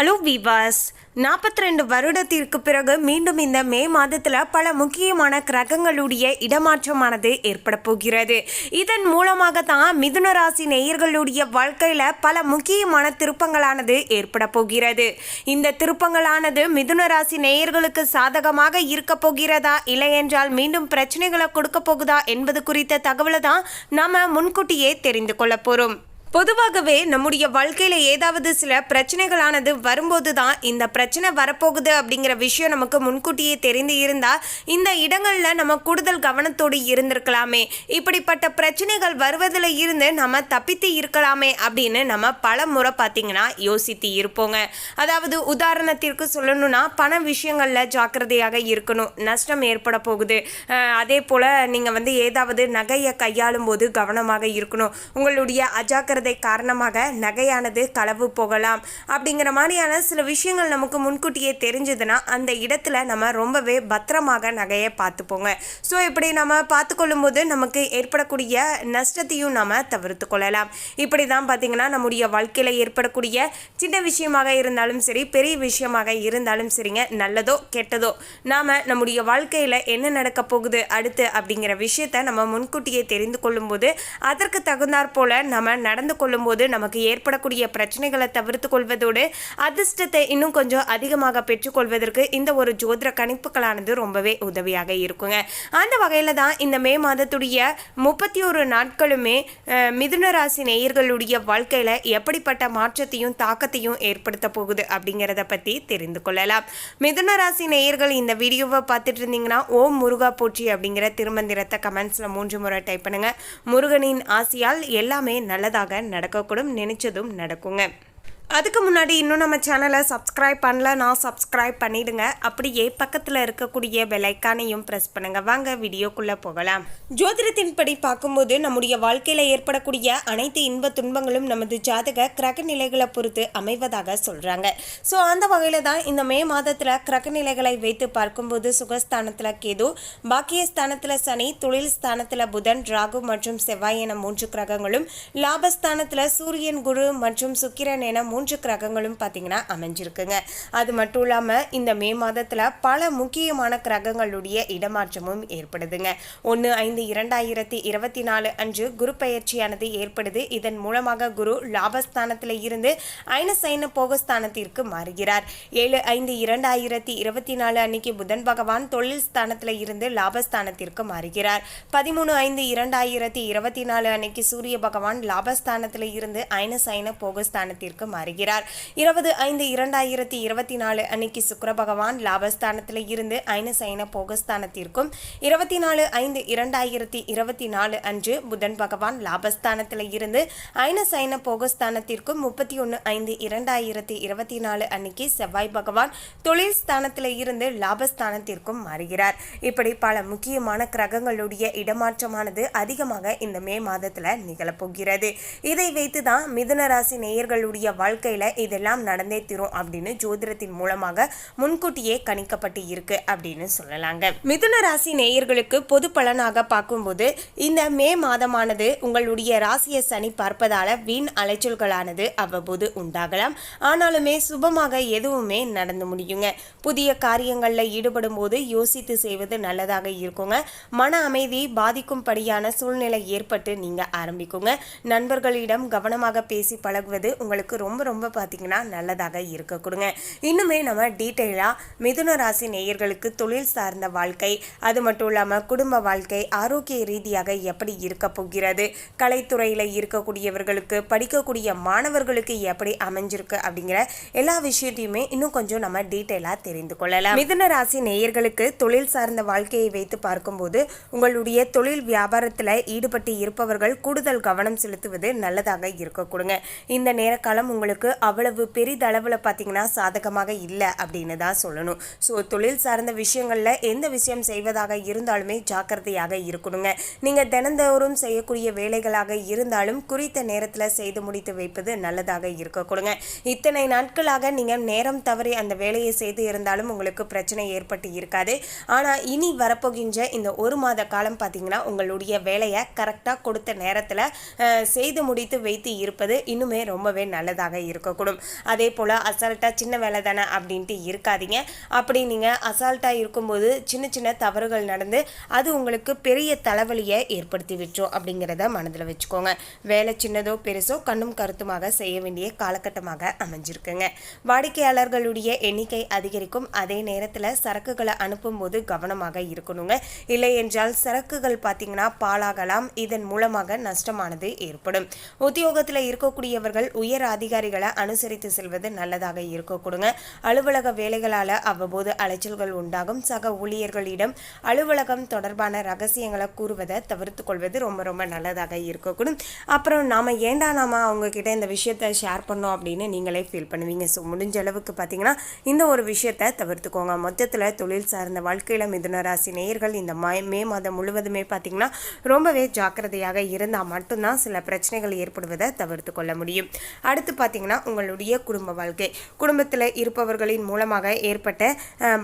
Hello விவாஸ் நாற்பத்தி ரெண்டு வருடத்திற்கு பிறகு மீண்டும் இந்த மே மாதத்தில் பல முக்கியமான கிரகங்களுடைய இடமாற்றமானது ஏற்பட போகிறது. இதன் மூலமாக தான் மிதுன ராசி நேயர்களுடைய வாழ்க்கையில் பல முக்கியமான திருப்பங்களானது ஏற்பட போகிறது. இந்த திருப்பங்களானது மிதுன ராசி நேயர்களுக்கு சாதகமாக இருக்க போகிறதா இல்லை என்றால் மீண்டும் பிரச்சனைகளை கொடுக்க போகுதா என்பது குறித்த தகவலை தான் நாம முன்கூட்டியே தெரிந்து கொள்ள போகிறோம் பொதுவாகவே நம்முடைய வாழ்க்கையில் ஏதாவது சில பிரச்சனைகளானது வரும்போது தான் இந்த பிரச்சனை வரப்போகுது அப்படிங்கிற விஷயம் நமக்கு முன்கூட்டியே தெரிந்து இருந்தால் இந்த இடங்களில் நம்ம கூடுதல் கவனத்தோடு இருந்திருக்கலாமே. இப்படிப்பட்ட பிரச்சனைகள் வருவதில் இருந்து நம்ம தப்பித்து இருக்கலாமே அப்படின்னு நம்ம பல முறை பார்த்தீங்கன்னா யோசித்து இருப்போங்க. அதாவது உதாரணத்திற்கு சொல்லணும்னா பண விஷயங்களில் ஜாக்கிரதையாக இருக்கணும். நஷ்டம் ஏற்பட போகுது. அதே போல் நீங்கள் வந்து ஏதாவது நகையை கையாளும் போது கவனமாக இருக்கணும். உங்களுடைய அஜாக்கிரதை காரணமாக நகையானது களவு போகலாம். அப்படிங்கிற மாதிரியான சில விஷயங்கள் நமக்கு முன்கூட்டியே தெரிஞ்சதுன்னா அந்த இடத்துல நம்ம ரொம்பவே பத்திரமாக நகையை பார்த்துப்போங்க. ஸோ இப்படி நம்ம பார்த்து கொள்ளும்போது நமக்கு ஏற்படக்கூடிய நஷ்டத்தையும் நம்ம தவிர்த்து கொள்ளலாம். இப்படி தான் பார்த்தீங்கன்னா நம்முடைய வாழ்க்கையில் ஏற்படக்கூடிய சின்ன விஷயமாக இருந்தாலும் சரி பெரிய விஷயமாக இருந்தாலும் சரிங்க நல்லதோ கெட்டதோ நாம் நம்முடைய வாழ்க்கையில் என்ன நடக்க போகுது அடுத்து அப்படிங்கிற விஷயத்த நம்ம முன்கூட்டியே தெரிந்து கொள்ளும்போது அதற்கு தகுந்தாற் போல் நம்ம நடந்து கொள்ளும்போது நமக்கு ஏற்படக்கூடிய பிரச்சனைகளை தவிர்த்து கொள்வதோடு அதிர்ஷ்டத்தை இன்னும் கொஞ்சம் அதிகமாக பெற்றுக்கொள்வதற்கு இந்த ஒரு ஜோதிட கணிப்புகளானது ரொம்பவே உதவியாக இருக்குங்க. அந்த வகையில் தான் இந்த மே மாதத்துடைய முப்பத்தி ஒரு நாட்களுமே மிதுன ராசி நேயர்களுடைய வாழ்க்கையில் எப்படிப்பட்ட மாற்றத்தையும் தாக்கத்தையும் ஏற்படுத்த போகுது அப்படிங்கிறத பற்றி தெரிந்து கொள்ளலாம். மிதுன ராசி நேயர்கள் இந்த வீடியோவை பார்த்துட்டு இருந்தீங்கன்னா ஓம் முருகா போற்றி அப்படிங்கிற திருமந்திரத்தை கமெண்ட்ஸில் மூன்று முறை டைப் பண்ணுங்கள் முருகனின் ஆசையால் எல்லாமே நல்லதாக நடக்கக்கூடும் நினைச்சதும் நடக்குங்க. அதுக்கு முன்னாடி இன்னும் நம்ம சேனலை சப்ஸ்கிரைப் பண்ணல நான் சப்ஸ்கிரைப் பண்ணிடுங்க. அப்படியே பக்கத்தில் இருக்கக்கூடிய பெலைக்கானையும் ப்ரெஸ் பண்ணுங்க. வாங்க வீடியோக்குள்ளே போகலாம். ஜோதிடத்தின்படி பார்க்கும்போது நம்முடைய வாழ்க்கையில் ஏற்படக்கூடிய அனைத்து இன்ப துன்பங்களும் நமது ஜாதக கிரக நிலைகளை பொறுத்து அமைவதாக சொல்கிறாங்க ஸோ அந்த வகையில் தான் இந்த மே மாதத்தில் கிரக நிலைகளை வைத்து பார்க்கும்போது சுகஸ்தானத்தில் கேது பாக்கியஸ்தானத்தில் சனி தொழில் ஸ்தானத்தில் புதன் ராகு மற்றும் செவ்வாய் என மூன்று கிரகங்களும் லாபஸ்தானத்தில் சூரியன் குரு மற்றும் சுக்கிரன் என மூன்று மூன்று கிரகங்களும் பார்த்தீங்கன்னா அமைஞ்சிருக்குங்க. அது மட்டும் இல்லாமல் இந்த மே மாதத்தில் பல முக்கியமான கிரகங்களுடைய இடமாற்றமும் ஏற்படுதுங்க. ஒன்று ஐந்து இரண்டாயிரத்தி இருபத்தி நாலு அன்று குரு பயிற்சியானது ஏற்படுது. இதன் மூலமாக குரு லாபஸ்தானத்தில் இருந்து ஐனசைன போகஸ்தானத்திற்கு மாறுகிறார். ஏழு ஐந்து இரண்டாயிரத்தி இருபத்தி நாலு அன்னைக்கு புதன் பகவான் தொழில் ஸ்தானத்தில் இருந்து லாபஸ்தானத்திற்கு மாறுகிறார். பதிமூணு ஐந்து இரண்டாயிரத்தி இருபத்தி நாலு அன்னைக்கு சூரிய பகவான் லாபஸ்தானத்தில் இருந்து ஐனசைன போகஸ்தானத்திற்கு மாறுகிறார். வருகிறார். இருபது ஐந்து இரண்டாயிரத்தி இருபத்தி நாலு அன்னைக்கு சுக்கர பகவான் லாபஸ்தானத்தில் இருந்து ஐனசைன போகஸ்தானத்திற்கும் இருபத்தி நாலு ஐந்து இரண்டாயிரத்தி இருபத்தி நாலு அன்று புதன் பகவான் லாபஸ்தானத்தில் இருந்து ஐனசைன போகஸ்தானத்திற்கும் முப்பத்தி ஒன்று ஐந்து இரண்டாயிரத்தி இருபத்தி நாலு அன்னைக்கு செவ்வாய் பகவான் தொழில் ஸ்தானத்தில் இருந்து லாபஸ்தானத்திற்கும் மாறுகிறார். இப்படி பல முக்கியமான கிரகங்களுடைய இடமாற்றமானது அதிகமாக இந்த மே மாதத்தில் நிகழப்போகிறது. இதை வைத்து தான் மிதுன ராசி நேயர்களுடைய வாழ்க்கை வாழ்க்கையில் இதெல்லாம் நடந்தே தீரும் அப்படின்னு ஜோதிடத்தின் மூலமாக முன்கூட்டியே கணிக்கப்பட்டு இருக்கு அப்படின்னு சொல்லலாங்க. மிதுன ராசி நேயர்களுக்கு பொது பலனாக பார்க்கும்போது இந்த மே மாதமானது உங்களுடைய ராசியை சனி பார்ப்பதால வீண் அலைச்சல்களானது அவ்வப்போது உண்டாகலாம். ஆனாலுமே சுபமாக எதுவுமே நடந்து முடியுங்க. புதிய காரியங்களில் ஈடுபடும் போது யோசித்து செய்வது நல்லதாக இருக்குங்க. மன அமைதி பாதிக்கும்படியான சூழ்நிலை ஏற்பட்டு நீங்க ஆரம்பிக்குங்க. நண்பர்களிடம் கவனமாக பேசி பழகுவது உங்களுக்கு ரொம்ப ரொம்ப பார்த்தீங்கன்னா நல்லதாக இருக்க கொடுங்க. இன்னுமே நம்ம டீட்டெயிலாக மிதுன ராசி நேயர்களுக்கு தொழில் சார்ந்த வாழ்க்கை அது மட்டும் இல்லாமல் குடும்ப வாழ்க்கை ஆரோக்கிய ரீதியாக எப்படி இருக்க போகிறது கலைத்துறையில் இருக்கக்கூடியவர்களுக்கு படிக்கக்கூடிய மாணவர்களுக்கு எப்படி அமைஞ்சிருக்கு அப்படிங்கிற எல்லா விஷயத்தையுமே இன்னும் கொஞ்சம் நம்ம டீட்டெயிலாக தெரிந்து கொள்ளலாம். மிதுன ராசி நேயர்களுக்கு தொழில் சார்ந்த வாழ்க்கையை வைத்து பார்க்கும்போது உங்களுடைய தொழில் வியாபாரத்தில் ஈடுபட்டு இருப்பவர்கள் கூடுதல் கவனம் செலுத்துவது நல்லதாக இருக்க கொடுங்க. இந்த நேர காலம் உங்களுக்கு அவ்வளவு பெரிதளவில் பார்த்தீங்கன்னா சாதகமாக இல்லை அப்படின்னு தான் சொல்லணும். ஸோ தொழில் சார்ந்த விஷயங்களில் எந்த விஷயம் செய்வதாக இருந்தாலுமே ஜாக்கிரதையாக இருக்கணுங்க. நீங்கள் தினந்தோறும் செய்யக்கூடிய வேலைகளாக இருந்தாலும் குறித்த நேரத்தில் செய்து முடித்து வைப்பது நல்லதாக இருக்கக்கூடுங்க. இத்தனை நாட்களாக நீங்கள் நேரம் தவறி அந்த வேலையை செய்து இருந்தாலும் உங்களுக்கு பிரச்சனை ஏற்பட்டு இருக்காது. ஆனால் இனி வரப்போகின்ற இந்த ஒரு மாத காலம் பார்த்தீங்கன்னா உங்களுடைய வேலையை கரெக்டாக கொடுத்த நேரத்தில் செய்து முடித்து வைத்து இருப்பது இன்னுமே ரொம்பவே நல்லதாக இருக்கக்கூடும். அதே போல் அசால்ட்டாக சின்ன வேலை தானே அப்படின்ட்டு இருக்காதீங்க. அப்படி நீங்கள் அசால்ட்டாக இருக்கும்போது சின்ன சின்ன தவறுகள் நடந்து அது உங்களுக்கு பெரிய தலைவலியை ஏற்படுத்தி விட்டுரும் அப்படிங்கிறத மனதில் வச்சுக்கோங்க. வேலை சின்னதோ பெருசோ கண்ணும் கருத்துமாக செய்ய வேண்டிய காலகட்டமாக அமைஞ்சிருக்குங்க. வாடிக்கையாளர்களுடைய எண்ணிக்கை அதிகரிக்கும். அதே நேரத்தில் சரக்குகளை அனுப்பும்போது கவனமாக இருக்கணுங்க. இல்லை என்றால் சரக்குகள் பார்த்தீங்கன்னா பாலாகலாம் இதன் மூலமாக நஷ்டமானது ஏற்படும். உத்தியோகத்தில் இருக்கக்கூடியவர்கள் உயர் அதிகாரிகள் அனுசரித்து செல்வது நல்லதாக இருக்கக்கூடுங்க அலுவலக வேலைகளால் அவ்வப்போது அலைச்சல்கள் உண்டாகும். சக ஊழியர்களிடம் அலுவலகம் தொடர்பான ரகசியங்களை கூறுவதை தவிர்த்து கொள்வது ரொம்ப ரொம்ப நல்லதாக இருக்கக்கூடும் அப்புறம் நாம் ஏண்டா நாம அவங்கக்கிட்ட இந்த விஷயத்த ஷேர் பண்ணோம் அப்படின்னு நீங்களே ஃபீல் பண்ணுவீங்க. ஸோ முடிஞ்ச அளவுக்கு பார்த்தீங்கன்னா இந்த ஒரு விஷயத்த தவிர்த்துக்கோங்க. மொத்தத்தில் தொழில் சார்ந்த வாழ்க்கையில் மிதுன ராசி நேயர்கள் இந்த மே மாதம் முழுவதுமே பார்த்தீங்கன்னா ரொம்பவே ஜாக்கிரதையாக இருந்தால் மட்டும்தான் சில பிரச்சனைகள் ஏற்படுவதை தவிர்த்து கொள்ள முடியும். அடுத்து பார்த்தீங்கன்னா உங்களுடைய குடும்ப வாழ்க்கை. குடும்பத்தில் இருப்பவர்களின் மூலமாக ஏற்பட்ட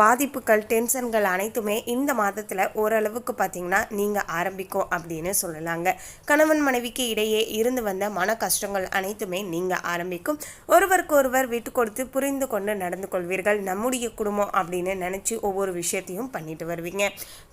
பாதிப்புகள் டென்ஷன்கள் அனைத்துமே இந்த மாதத்தில் ஓரளவுக்கு பார்த்தீங்கன்னா நீங்கள் ஆரம்பிக்கும் அப்படின்னு சொல்லலாங்க. கணவன் மனைவிக்கு இடையே இருந்து வந்த மன கஷ்டங்கள் அனைத்துமே நீங்கள் ஆரம்பிக்கும். ஒருவருக்கு ஒருவர் விட்டு கொடுத்து புரிந்து கொண்டு நடந்து கொள்வீர்கள். நம்முடைய குடும்பம் அப்படின்னு நினச்சி ஒவ்வொரு விஷயத்தையும் பண்ணிட்டு வருவீங்க.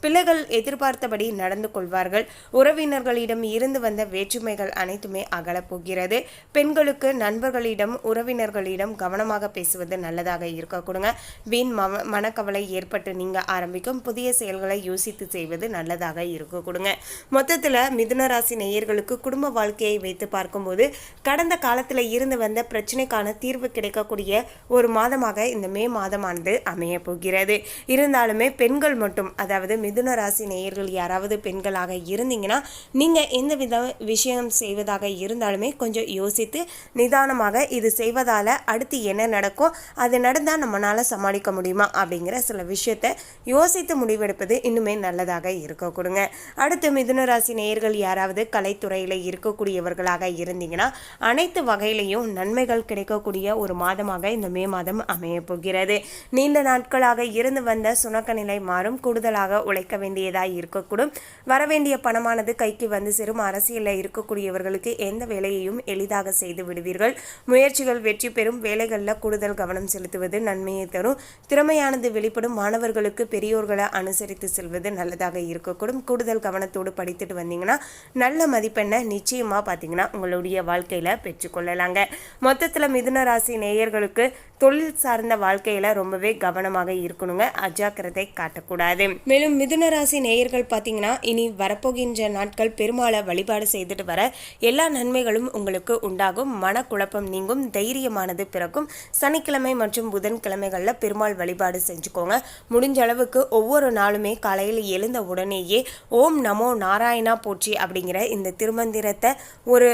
பிள்ளைகள் எதிர்பார்த்தபடி நடந்து கொள்வார்கள். உறவினர்களிடம் இருந்து வந்த வேற்றுமைகள் அனைத்துமே அகலப்போகிறது பெண்களுக்கு நண்பர்கள் நண்பர்களிடம் உறவினர்களிடம் கவனமாக பேசுவது நல்லதாக இருக்க கொடுங்க. வீண் மவ மனக்கவலை ஏற்பட்டு நீங்க ஆரம்பிக்கும் புதிய செயல்களை யோசித்து செய்வது நல்லதாக இருக்க கொடுங்க. மொத்தத்தில் மிதுன ராசி நேயர்களுக்கு குடும்ப வாழ்க்கையை வைத்து பார்க்கும்போது கடந்த காலத்தில் இருந்து வந்த பிரச்சனைக்கான தீர்வு கிடைக்கக்கூடிய ஒரு மாதமாக இந்த மே மாதமானது அமைய போகிறது. இருந்தாலுமே பெண்கள் மட்டும் அதாவது மிதுன ராசி நேயர்கள் யாராவது பெண்களாக இருந்தீங்கன்னா நீங்கள் எந்த வித விஷயம் செய்வதாக இருந்தாலுமே கொஞ்சம் யோசித்து நிதானமாக இது செய்வதால் அடுத்து என்ன நடக்கும்? அது நடந்தால் நம்மளால் சமாளிக்க முடியுமா? அப்படிங்கிற சில விஷயத்தை யோசித்து முடிவெடுப்பது இன்னுமே நல்லதாக இருக்க கொடுங்க. அடுத்து மிதுன ராசி நேயர்கள் யாராவது கலைத்துறையில் இருக்கக்கூடியவர்களாக இருந்தீங்கன்னா அனைத்து வகையிலையும் நன்மைகள் கிடைக்கக்கூடிய ஒரு மாதமாக இந்த மே மாதம் அமைய போகிறது. நீண்ட நாட்களாக இருந்து வந்த சுணக்க நிலை மாறும். கூடுதலாக உழைக்க வேண்டியதாக இருக்கக்கூடும். வரவேண்டிய பணமானது கைக்கு வந்து சேரும். அரசியலில் இருக்கக்கூடியவர்களுக்கு எந்த வேலையையும் எளிதாக செய்து விடுவீர்கள். முயற்சிகள் வெற்றி பெறும் வேலைகளில் கூடுதல் கவனம் செலுத்துவது நன்மையை தரும். திறமையானது வெளிப்படும் மாணவர்களுக்கு பெரியோர்களை அனுசரித்து செல்வது நல்லதாக இருக்கக்கூடும். கூடுதல் கவனத்தோடு படித்துட்டு வந்தீங்கன்னா நல்ல மதிப்பெண்ணை நிச்சயமாக பார்த்தீங்கன்னா உங்களுடைய வாழ்க்கையில் பெற்றுக்கொள்ளலாங்க மொத்தத்தில் மிதுன ராசி நேயர்களுக்கு தொழில் சார்ந்த வாழ்க்கையில் ரொம்பவே கவனமாக இருக்கணுங்க. அஜாக்கிரதை காட்டக்கூடாது. மேலும் மிதுன ராசி நேயர்கள் பார்த்தீங்கன்னா இனி வரப்போகின்ற நாட்கள் பெருமாளை வழிபாடு செய்துட்டு வர எல்லா நன்மைகளும் உங்களுக்கு உண்டாகும். மனக்குழப்பம் நீங்கும் தைரியமானது பிறக்கும். சனிக்கிழமை மற்றும் புதன்கிழமைகளில் பெருமாள் வழிபாடு செஞ்சுக்கோங்க. முடிஞ்ச அளவுக்கு ஒவ்வொரு நாளுமே காலையில் எழுந்த உடனேயே ஓம் நமோ நாராயணா போற்றி அப்படிங்கிற இந்த திருமந்திரத்தை ஒரு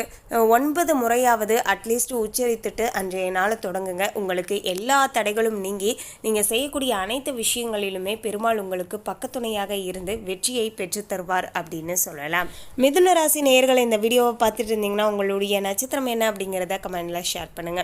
ஒன்பது முறையாவது அட்லீஸ்ட் உச்சரித்துட்டு அன்றைய நாளை தொடங்குங்க. உங்களுக்கு எல்லா தடைகளும் நீங்கி நீங்கள் செய்யக்கூடிய அனைத்து விஷயங்களிலுமே பெருமாள் உங்களுக்கு பக்கத்துணையாக இருந்து வெற்றியை பெற்று தருவார் அப்படின்னு சொல்லலாம். மிதுன ராசி நேயர்கள் இந்த வீடியோவை பார்த்துட்டு இருந்தீங்கன்னா உங்களுடைய நட்சத்திரம் என்ன அப்படிங்கிறத கமெண்ட்ல ஷேர் பண்ணுங்க.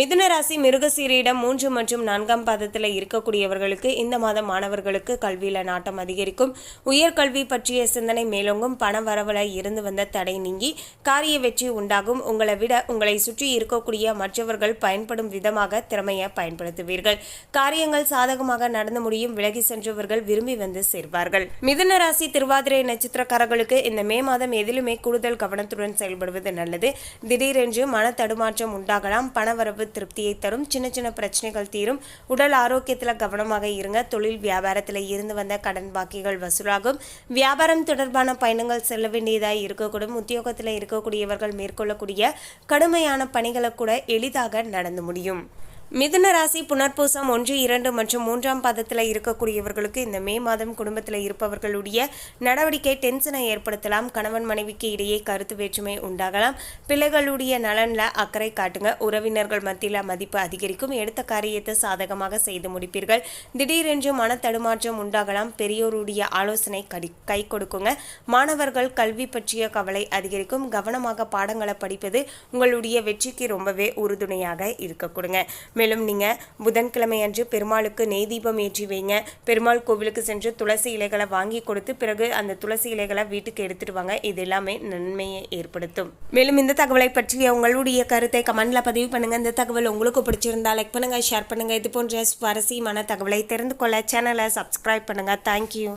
மிதுன ராசி மிருகசீரியிடம் மூன்று மற்றும் நான்காம் பாதத்தில் இருக்கக்கூடியவர்களுக்கு இந்த மாதம் மாணவர்களுக்கு கல்வியில நாட்டம் அதிகரிக்கும். உயர்கல்வி பற்றிய சிந்தனை மேலோங்கும். பண வரவுல இருந்து வந்த தடை நீங்கி காரிய வெற்றி உண்டாகும். உங்களை விட உங்களை சுற்றி இருக்கக்கூடிய மற்றவர்கள் பயன்படும் விதமாக திறமையை பயன்படுத்துவீர்கள். காரியங்கள் சாதகமாக நடந்து முடியும். விலகி சென்றவர்கள் விரும்பி வந்து சேர்வார்கள். மிதுன ராசி திருவாதிரை நட்சத்திரக்காரர்களுக்கு இந்த மே மாதம் எதிலுமே கூடுதல் கவனத்துடன் செயல்படுவது நல்லது. திடீரென்று மன தடுமாற்றம் உண்டாகலாம். பணவரவு திருப்தியை தரும். சின்ன சின்ன பிரச்சனைகள் தீரும். உடல் ஆரோக்கியத்தில் கவனமாக இருங்க. தொழில் வியாபாரத்தில் இருந்து வந்த கடன் பாக்கிகள் வசூலாகும். வியாபாரம் தொடர்பான பயணங்கள் செல்ல வேண்டியதாய் இருக்கக்கூடும். உத்தியோகத்தில் இருக்கக்கூடியவர்கள் மேற்கொள்ளக்கூடிய கடுமையான பணிகளை கூட எளிதாக நடந்து முடியும். மிதுன ராசி புனர்பூசம் ஒன்று இரண்டு மற்றும் மூன்றாம் பாதத்தில் இருக்கக்கூடியவர்களுக்கு இந்த மே மாதம் குடும்பத்தில் இருப்பவர்களுடைய நடவடிக்கை டென்ஷனை ஏற்படுத்தலாம். கணவன் மனைவிக்கு இடையே கருத்து வேற்றுமை உண்டாகலாம். பிள்ளைகளுடைய நலனில் அக்கறை காட்டுங்க. உறவினர்கள் மத்தியில் மதிப்பு அதிகரிக்கும். எடுத்த காரியத்தை சாதகமாக செய்து முடிப்பீர்கள். திடீரென்று மன தடுமாற்றம் உண்டாகலாம். பெரியோருடைய ஆலோசனை கடி கை கொடுக்குங்க. மாணவர்கள் கல்வி பற்றிய கவலை அதிகரிக்கும். கவனமாக பாடங்களை படிப்பது உங்களுடைய வெற்றிக்கு ரொம்பவே உறுதுணையாக இருக்க கொடுங்க. மேலும் நீங்கள் புதன்கிழமை அன்று பெருமாளுக்கு நெய் தீபம் ஏற்றி வைங்க. பெருமாள் கோவிலுக்கு சென்று துளசி இலைகளை வாங்கி கொடுத்து பிறகு அந்த துளசி இலைகளை வீட்டுக்கு எடுத்துட்டு வாங்க. இது எல்லாமே நன்மையை ஏற்படுத்தும். மேலும் இந்த தகவலை பற்றிய உங்களுடைய கருத்தை கமெண்ட்ல பதிவு பண்ணுங்க. இந்த தகவல் உங்களுக்கு பிடிச்சிருந்தா லைக் பண்ணுங்க ஷேர் பண்ணுங்க. இது போன்ற சுவாரஸ்யமான தகவலை தெரிந்து கொள்ள சேனலை சப்ஸ்கிரைப் பண்ணுங்க. தேங்க்யூ